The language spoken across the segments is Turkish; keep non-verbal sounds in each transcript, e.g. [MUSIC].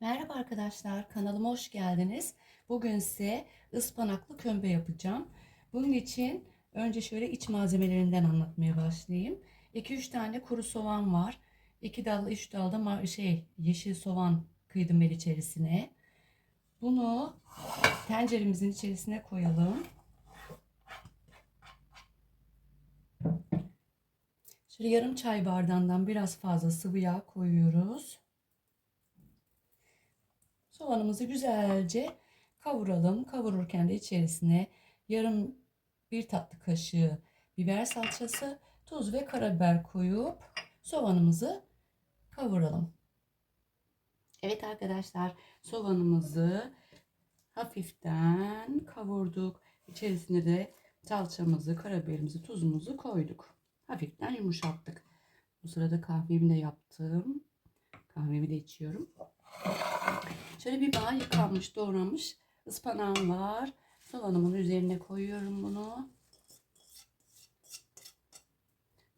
Merhaba arkadaşlar, kanalıma hoş geldiniz. Bugün size ıspanaklı kömbe yapacağım. Bunun için önce şöyle iç malzemelerinden anlatmaya başlayayım. 2-3 tane kuru soğan var. 2 dal, 3 dal da şey, yeşil soğan kıydım ben içerisine. Bunu tenceremizin içerisine koyalım. Şöyle yarım çay bardağından biraz fazla sıvı yağ koyuyoruz. Soğanımızı güzelce kavuralım. Kavururken de içerisine yarım bir tatlı kaşığı biber salçası, tuz ve karabiber koyup soğanımızı kavuralım. Evet arkadaşlar soğanımızı hafiften kavurduk. İçerisine de salçamızı, karabiberimizi, tuzumuzu koyduk. Hafiften yumuşattık. Bu sırada kahvemi de yaptım. Kahvemi de içiyorum. Şöyle bir bağ yıkanmış, doğranmış ıspanağım var. Soğanımın üzerine koyuyorum bunu.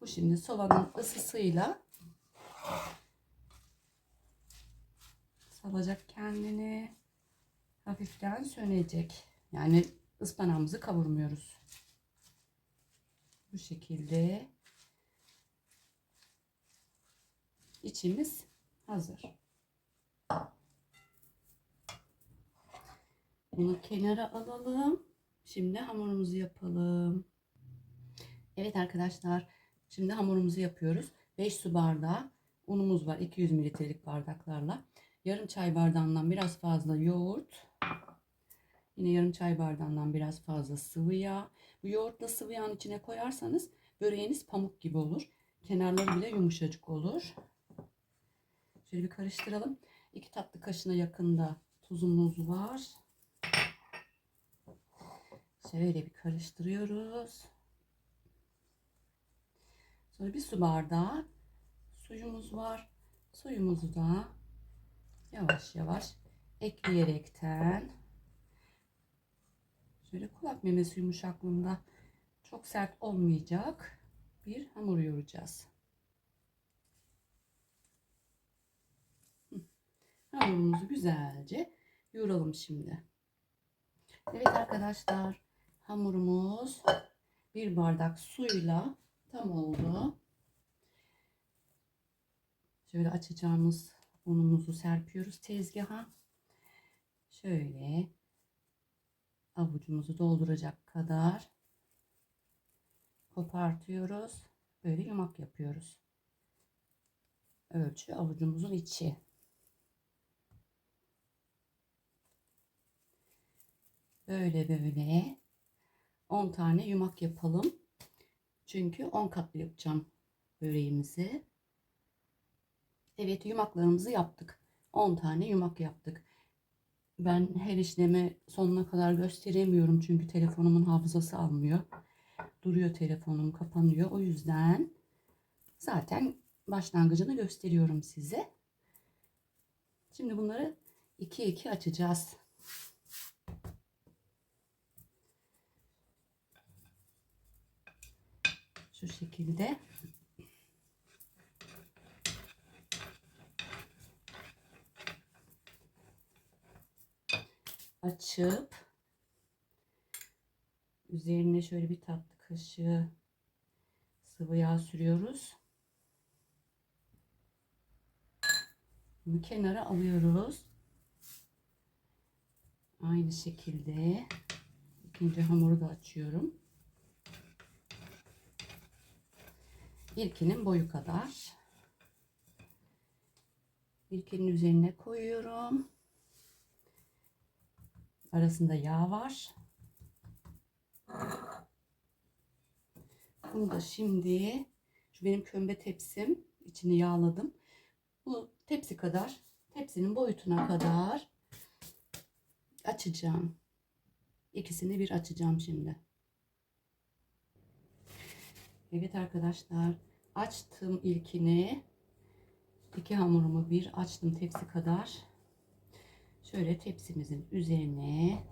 Bu şimdi soğanın ısısıyla salacak kendini. Hafiften sönecek. Yani ıspanağımızı kavurmuyoruz. Bu şekilde içimiz hazır. Bunu kenara alalım. Şimdi hamurumuzu yapalım. Evet arkadaşlar. Şimdi hamurumuzu yapıyoruz. 5 su bardağı unumuz var. 200 mililitrelik bardaklarla. Yarım çay bardağından biraz fazla yoğurt. Yine yarım çay bardağından biraz fazla sıvı yağ. Bu yoğurtla sıvı yağın içine koyarsanız böreğiniz pamuk gibi olur. Kenarları bile yumuşacık olur. Şöyle bir karıştıralım. 2 tatlı kaşığına yakında tuzumuz var. Şöyle bir karıştırıyoruz. Sonra bir su bardağı suyumuz var. Suyumuzu da yavaş yavaş ekleyerekten şöyle kulak memesi yumuşaklığında çok sert olmayacak bir hamur yoğuracağız. Hamurumuzu güzelce yoğuralım şimdi. Evet arkadaşlar hamurumuz bir bardak suyla tam oldu. Şöyle açacağımız unumuzu serpiyoruz tezgaha. Şöyle avucumuzu dolduracak kadar kopartıyoruz. Böyle yumak yapıyoruz. Ölçü avucumuzun içi. Böyle böyle 10 tane yumak yapalım. Çünkü 10 katlı yapacağım böreğimizi. Evet yumaklarımızı yaptık. 10 tane yumak yaptık. Ben her işlemi sonuna kadar gösteremiyorum. Çünkü telefonumun hafızası almıyor. Duruyor telefonum kapanıyor. O yüzden zaten başlangıcını gösteriyorum size. Şimdi bunları 2 2 açacağız. Şu şekilde. Açıp üzerine şöyle bir tatlı kaşığı sıvı yağ sürüyoruz. Bunu kenara alıyoruz. Aynı şekilde ikinci hamuru da açıyorum. İlkinin boyu kadar. İlkinin üzerine koyuyorum. Arasında yağ var. Bunu da şimdi şu benim kömbe tepsim içini yağladım. Bu tepsi kadar tepsinin boyutuna kadar açacağım. İkisini bir açacağım şimdi. Evet arkadaşlar açtım ilkini. İki hamurumu bir açtım tepsi kadar. Şöyle tepsimizin üzerine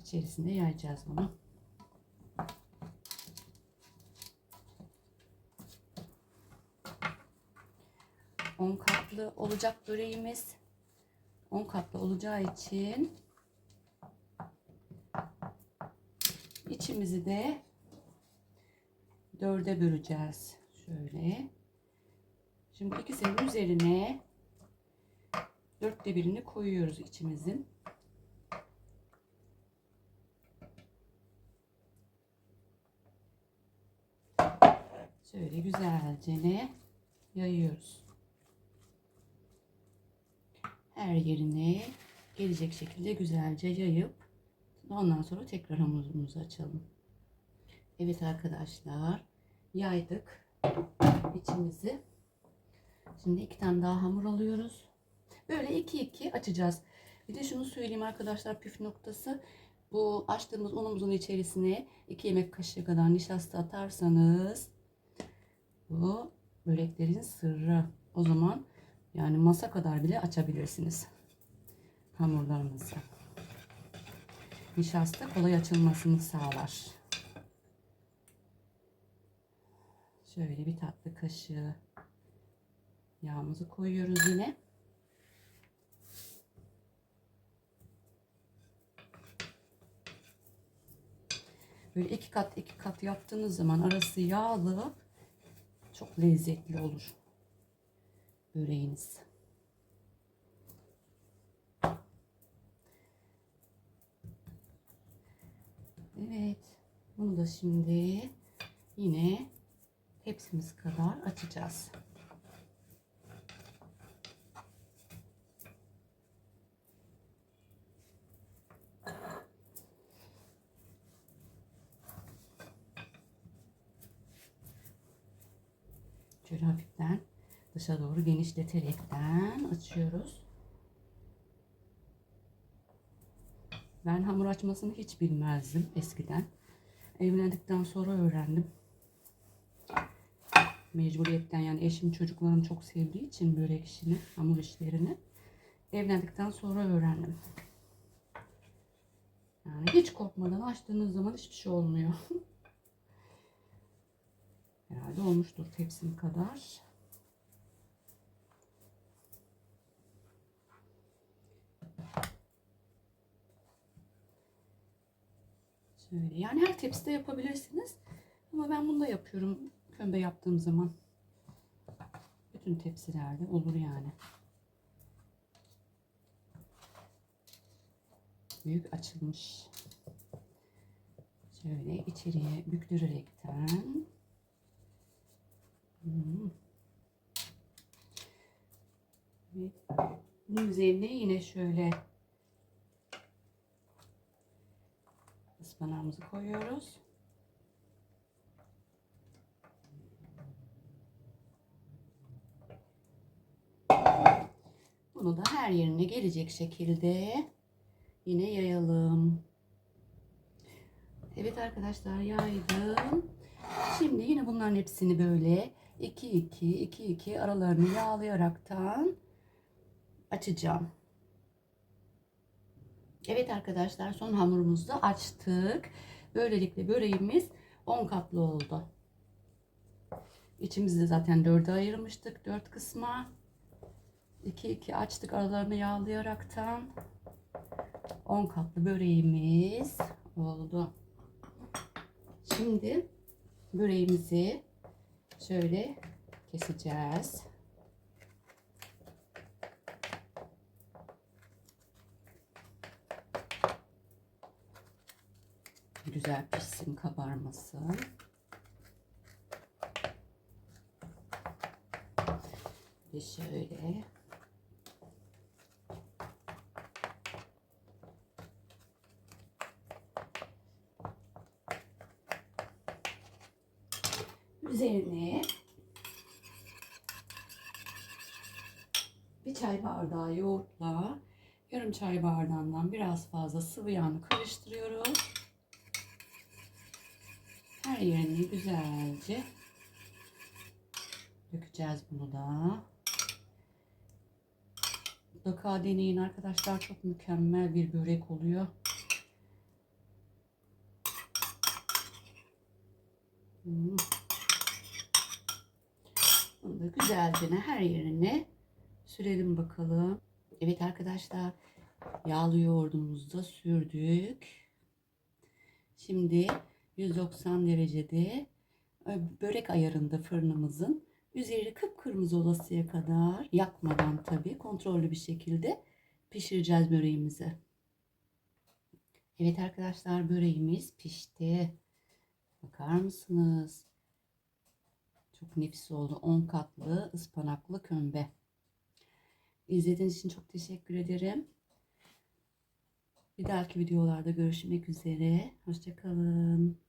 içerisinde yayacağız bunu. 10 katlı olacak böreğimiz. 10 katlı olacağı için içimizi de dörde böleceğiz. Şöyle. Şimdi ikisinin üzerine dörtte birini koyuyoruz içimizin. Şöyle güzelce ne yayıyoruz. Her yerine gelecek şekilde güzelce yayıp ondan sonra tekrar hamurumuzu açalım. Evet arkadaşlar yaydık içimizi. Şimdi iki tane daha hamur alıyoruz. Böyle iki iki açacağız. Bir de şunu söyleyeyim arkadaşlar püf noktası. Bu açtığımız unumuzun içerisine 2 yemek kaşığı kadar nişasta atarsanız bu böreklerin sırrı. O zaman yani masa kadar bile açabilirsiniz hamurlarınızı. Nişasta kolay açılmasını sağlar. Şöyle bir tatlı kaşığı yağımızı koyuyoruz yine. Böyle iki kat iki kat yaptığınız zaman arası yağlı çok lezzetli olur böreğiniz. Evet. Bunu da şimdi yine tepsimiz kadar açacağız. Şöyle hafiften dışa doğru genişleterekten açıyoruz. Ben hamur açmasını hiç bilmezdim eskiden. Evlendikten sonra öğrendim. Mecburiyetten yani eşim çocuklarım çok sevdiği için börek işini, hamur işlerini evlendikten sonra öğrendim. Yani hiç korkmadan açtığınız zaman hiçbir şey olmuyor. [LAUGHS] Herhalde olmuştur tepsim kadar. Şöyle yani her tepside yapabilirsiniz. Ama ben bunu da yapıyorum kömbe yaptığım zaman. Bütün tepsilerde olur yani. Büyük açılmış. Şöyle içeriye büktürerekten. Evet. Bunun üzerine yine şöyle ıspanağımızı koyuyoruz. Bunu da her yerine gelecek şekilde yine yayalım. Evet arkadaşlar yaydım. Şimdi yine bunların hepsini böyle 2 2 2 2 aralarını yağlayaraktan açacağım. Evet arkadaşlar son hamurumuzu açtık. Böylelikle böreğimiz 10 katlı oldu. İçimizi zaten 4'e ayırmıştık. 4 kısma. 2 2 açtık aralarını yağlayaraktan. 10 katlı böreğimiz oldu. Şimdi böreğimizi şöyle keseceğiz. Güzel pişsin, kabarmasın. Ve şöyle üzerine bir çay bardağı yoğurtla yarım çay bardağından biraz fazla sıvı yağını karıştırıyoruz. Her yerini güzelce dökeceğiz bunu da. Mutlaka deneyin arkadaşlar. Çok mükemmel bir börek oluyor. Hmm. Da güzelce her yerine Sürelim bakalım. Evet arkadaşlar yağlı yoğurdumuzu da sürdük. Şimdi 190 derecede e, börek ayarında fırınımızın üzeri kıpkırmızı olasıya kadar yakmadan tabii kontrollü bir şekilde pişireceğiz böreğimizi. Evet arkadaşlar böreğimiz pişti. Bakar mısınız? Çok nefis oldu. 10 katlı ıspanaklı kömbe. İzlediğiniz için çok teşekkür ederim. Bir dahaki videolarda görüşmek üzere. Hoşçakalın.